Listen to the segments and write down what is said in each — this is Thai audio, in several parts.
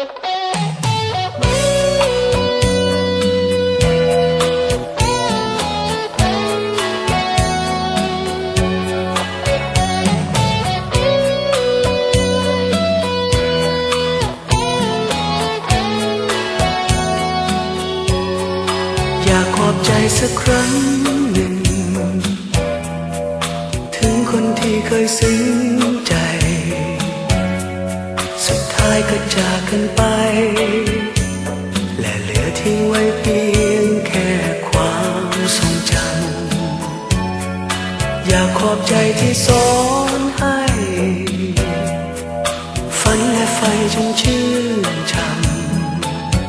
อยากขอบใจสักครั้งหนึ่ง ถึงคนที่เคยซึ้งายก็จากกันไป และเหลือทิ้งไว้เพียงแค่ความทรงจำอยากขอบใจที่สอนให้ ฝันและไฟจงชื่นช่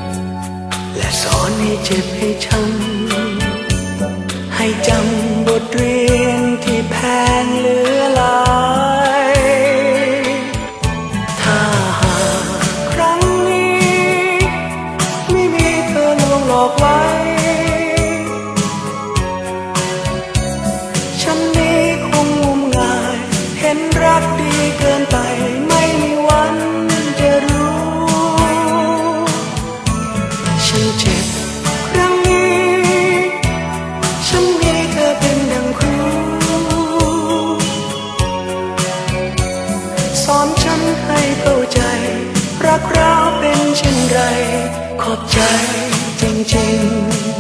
ำและสอนให้เจ็บให้ช้ำให้จำบทเรียนที่แพงเหลือ อลวงหลอกไว้ ฉันนี้คงงมงาย เห็นรักดีเกินไป ไม่มีวันจะรู้ ฉันเจ็บครั้งนี้ ฉันมีเธอเป็นดังครู สอนฉันให้เข้าใจ รักเราเป็นเช่นไร ขอบใจ จริงๆ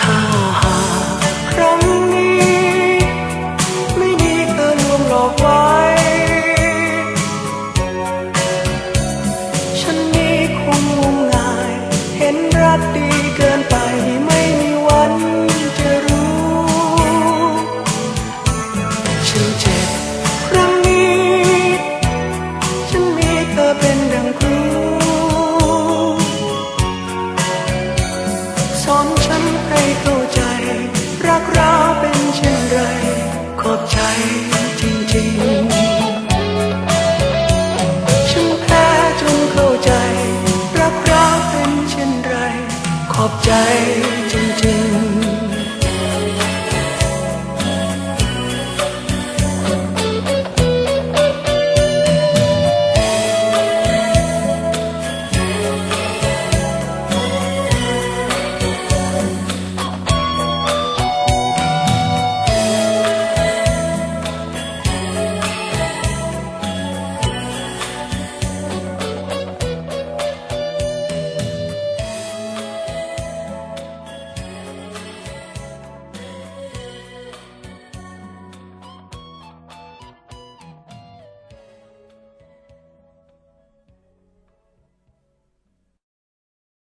ถ้าครั้งนี้ไม่มีเธอลวงหลอกว้ฉั ขอบใจจริง